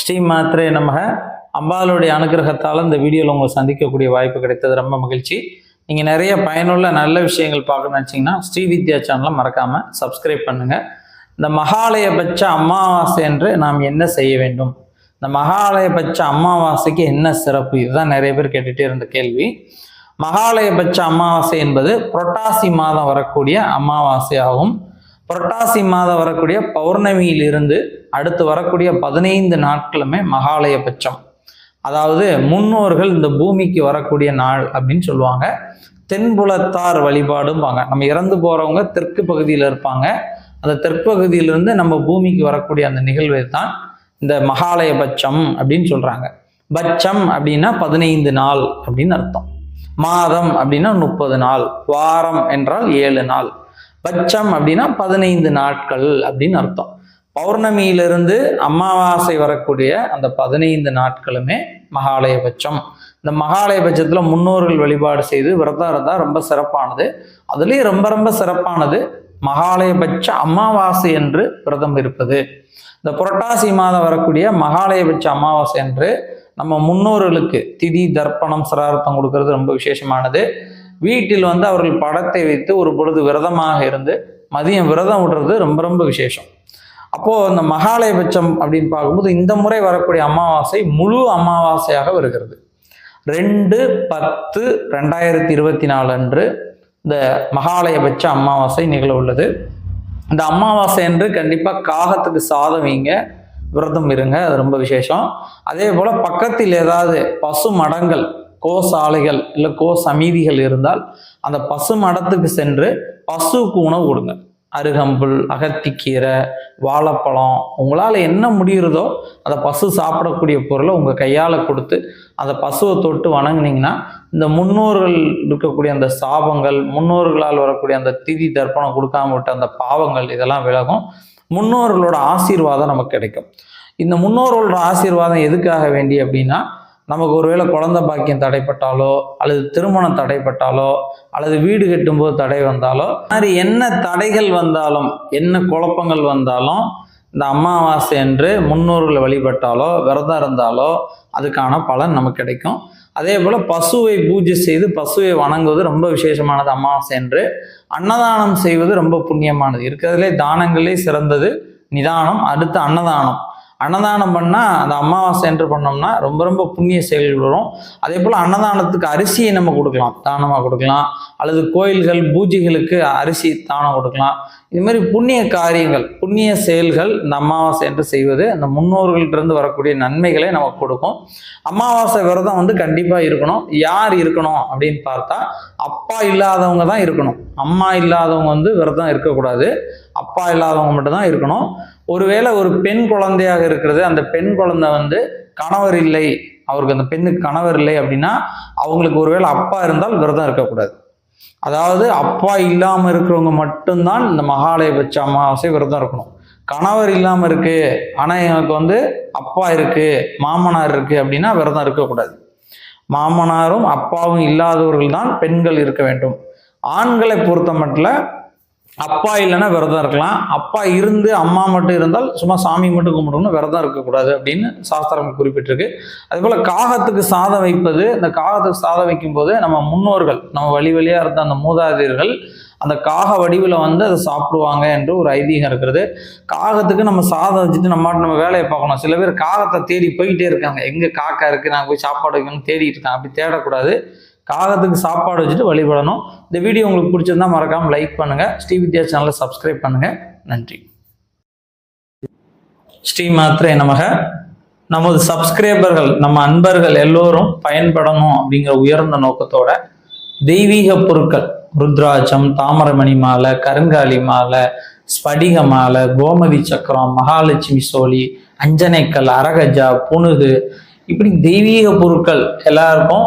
ஸ்ரீ மாத்திரை நமக. அம்பாளுடைய அனுகிரகத்தால் இந்த வீடியோவில் உங்களை சந்திக்கக்கூடிய வாய்ப்பு கிடைத்தது ரொம்ப மகிழ்ச்சி. நீங்கள் நிறைய பயனுள்ள நல்ல விஷயங்கள் பார்க்கணும்னு நினச்சிங்கன்னா ஸ்ரீ வித்யா சேனலை மறக்காமல் சப்ஸ்கிரைப் பண்ணுங்கள் இந்த மகாலயபட்ச அமாவாசை என்று நாம் என்ன செய்ய வேண்டும்? இந்த மகாலயபட்ச அமாவாசைக்கு என்ன சிறப்பு? இதுதான் நிறைய பேர் கேட்டுகிட்டே இருந்த கேள்வி. மகாலயபட்ச அமாவாசை என்பது புரட்டாசி மாதம் வரக்கூடிய அமாவாசை ஆகும் புரட்டாசி மாதம் வரக்கூடிய பௌர்ணமியிலிருந்து அடுத்து வரக்கூடிய பதினைந்து நாட்களுமே மகாலயபட்சம் அதாவது முன்னோர்கள் இந்த பூமிக்கு வரக்கூடிய நாள் அப்படின்னு சொல்லுவாங்க. தென்புலத்தார் வழிபாடும்பாங்க. நம்ம இறந்து போறவங்க தெற்கு பகுதியில் இருப்பாங்க. அந்த தெற்பகுதியிலிருந்து நம்ம பூமிக்கு வரக்கூடிய அந்த நிகழ்வை தான் இந்த மகாலயபட்சம் அப்படின்னு சொல்றாங்க. பட்சம் அப்படின்னா பதினைந்து நாள் அப்படின்னு அர்த்தம். மாதம் அப்படின்னா முப்பது நாள். வாரம் என்றால் ஏழு நாள். பட்சம் அப்படின்னா பதினைந்து நாட்கள் அப்படின்னு அர்த்தம். பௌர்ணமியிலிருந்து அமாவாசை வரக்கூடிய அந்த பதினைந்து நாட்களுமே மகாலயபட்சம் இந்த மகாலயபட்சத்தில் முன்னோர்கள் வழிபாடு செய்து விரதம் இருந்தால் ரொம்ப சிறப்பானது. அதுலேயும் ரொம்ப ரொம்ப சிறப்பானது மகாலயபட்ச அமாவாசை என்று விரதம் இருப்பது. இந்த புரட்டாசி மாதம் வரக்கூடிய மகாலயபட்ச அமாவாசை என்று நம்ம முன்னோர்களுக்கு திதி தர்ப்பணம் சிரார்த்தம் கொடுக்கறது ரொம்ப விசேஷமானது. வீட்டில் வந்து அவர்கள் படத்தை வைத்து ஒரு பொழுது விரதமாக இருந்து மதியம் விரதம் விடுறது ரொம்ப ரொம்ப விசேஷம். அப்போது அந்த மகாலயபட்சம் அப்படின்னு பார்க்கும்போது இந்த முறை வரக்கூடிய அமாவாசை முழு அமாவாசையாக வருகிறது. ரெண்டு பத்து ரெண்டாயிரத்தி இருபத்தி நாலு அன்று இந்த மகாலயபட்ச அமாவாசை நிகழ உள்ளது. இந்த அமாவாசை என்று கண்டிப்பாக காகத்துக்கு சாதம் வைங்க விரதம் இருங்க அது ரொம்ப விசேஷம். அதே போல் பக்கத்தில் ஏதாவது பசு மடங்கள் கோசாலைகள் இல்லை கோ சமீதிகள் இருந்தால் அந்த பசு மடத்துக்கு சென்று பசுவுக்கு உணவு கொடுங்க. அருகம்புல் அகத்திக்கீரை வாழைப்பழம் உங்களால் என்ன முடிகிறதோ அந்த பசு சாப்பிடக்கூடிய பொருளை உங்கள் கையால் கொடுத்து அந்த பசுவை தொட்டு வணங்குனீங்கன்னா இந்த முன்னோர்கள் இருக்கக்கூடிய அந்த சாபங்கள் முன்னோர்களால் வரக்கூடிய அந்த திதி தர்ப்பணம் கொடுக்காம விட்ட அந்த பாவங்கள் இதெல்லாம் விலகும். முன்னோர்களோட ஆசீர்வாதம் நமக்கு கிடைக்கும். இந்த முன்னோர்களோட ஆசீர்வாதம் எதுக்காக வேண்டி அப்படின்னா நமக்கு ஒருவேளை குழந்தை பாக்கியம் தடைப்பட்டாலோ அல்லது திருமணம் தடைப்பட்டாலோ அல்லது வீடு கட்டும்போது தடை வந்தாலோ மாதிரி என்ன தடைகள் வந்தாலும் என்ன குழப்பங்கள் வந்தாலும் இந்த அமாவாசை என்று முன்னோர்களை வழிபட்டாலோ விரதம் இருந்தாலோ அதுக்கான பலன் நமக்கு கிடைக்கும். அதே போல் பசுவை பூஜை செய்து பசுவை வணங்குவது ரொம்ப விசேஷமானது அமாவாசை என்று. அன்னதானம் செய்வது ரொம்ப புண்ணியமானது. இருக்கிறதுலே தானங்களே சிறந்தது. நிதானம் அடுத்து அன்னதானம். அன்னதானம் பண்ணால் அந்த அமாவாசை என்று பண்ணோம்னா ரொம்ப ரொம்ப புண்ணிய செயல்கள் வரும். அதே போல் அன்னதானத்துக்கு அரிசியை நம்ம கொடுக்கலாம். தானமாக கொடுக்கலாம். அல்லது கோயில்கள் பூஜைகளுக்கு அரிசி தானம் கொடுக்கலாம். இது மாதிரி புண்ணிய காரியங்கள் புண்ணிய செயல்கள் இந்த அமாவாசை என்று செய்வது அந்த முன்னோர்கள்டிருந்து வரக்கூடிய நன்மைகளை நமக்கு கொடுக்கும். அமாவாசை விரதம் வந்து கண்டிப்பாக இருக்கணும். யார் இருக்கணும் அப்படின்னு பார்த்தா அப்பா இல்லாதவங்க தான் இருக்கணும். அம்மா இல்லாதவங்க வந்து விரதம் இருக்கக்கூடாது. அப்பா இல்லாதவங்க மட்டும்தான் இருக்கணும். ஒருவேளை ஒரு பெண் குழந்தையாக இருக்கிறது அந்த பெண் குழந்தை வந்து கணவர் இல்லை அவருக்கு அந்த பெண்ணுக்கு கணவர் இல்லை அப்படின்னா அவங்களுக்கு ஒருவேளை அப்பா இருந்தால் விரதம் இருக்கக்கூடாது. அதாவது அப்பா இல்லாமல் இருக்கிறவங்க மட்டும்தான் இந்த மகாலயபட்ச அமாவாசை விரதம் இருக்கணும். கணவர் இல்லாமல் இருக்கு ஆனால் எனக்கு வந்து அப்பா இருக்கு மாமனார் இருக்கு அப்படின்னா விரதம் இருக்கக்கூடாது. மாமனாரும் அப்பாவும் இல்லாதவர்கள் தான் பெண்கள் இருக்க வேண்டும். ஆண்களை பொறுத்த மட்டும் அப்பா இல்லைன்னா விரதம் இருக்கலாம். அப்பா இருந்து அம்மா மட்டும் இருந்தால் சும்மா சாமி மட்டும் கும்பிடணும் விரதம் இருக்கக்கூடாது அப்படின்னு சாஸ்திரம் குறிப்பிட்டிருக்கு. அதே போல் காகத்துக்கு சாதம் வைப்பது இந்த காகத்துக்கு சாதம் வைக்கும்போது நம்ம முன்னோர்கள் நம்ம வழி வழியாக இருந்த அந்த மூதாதையர்கள் அந்த காக வடிவில் வந்து அதை சாப்பிடுவாங்க என்று ஒரு ஐதீகம் இருக்கிறது. காகத்துக்கு நம்ம சாதம் வச்சுட்டு நம்ம நம்ம வேலையை பார்க்கணும். சில பேர் காகத்தை தேடி போயிட்டே இருக்காங்க. எங்கே காக்கா இருக்குது நான் போய் சாப்பாடு வைக்கணும்னு தேடிட்டு இருக்காங்க. அப்படி தேடக்கூடாது. காகத்துக்கு சாப்பாடு வச்சுட்டு வழிபடணும். இந்த வீடியோ உங்களுக்கு பிடிச்சிருந்தா மறக்காமல் லைக் பண்ணுங்கள் ஸ்ரீ வித்யா சேனலை சப்ஸ்கிரைப் பண்ணுங்கள் நன்றி. ஸ்ரீ மாத்ரே நமக. நமது சப்ஸ்கிரைபர்கள் நம்ம அன்பர்கள் எல்லோரும் பயன்படணும் அப்படிங்கிற உயர்ந்த நோக்கத்தோட தெய்வீக பொருட்கள் ருத்ராட்சம் தாமரமணி மாலை கருங்காலி மாலை ஸ்படிக மாலை கோமதி சக்கரம் மகாலட்சுமி சோழி அஞ்சனைக்கல் அரகஜா புனுகு இப்படி தெய்வீக பொருட்கள் எல்லாருக்கும்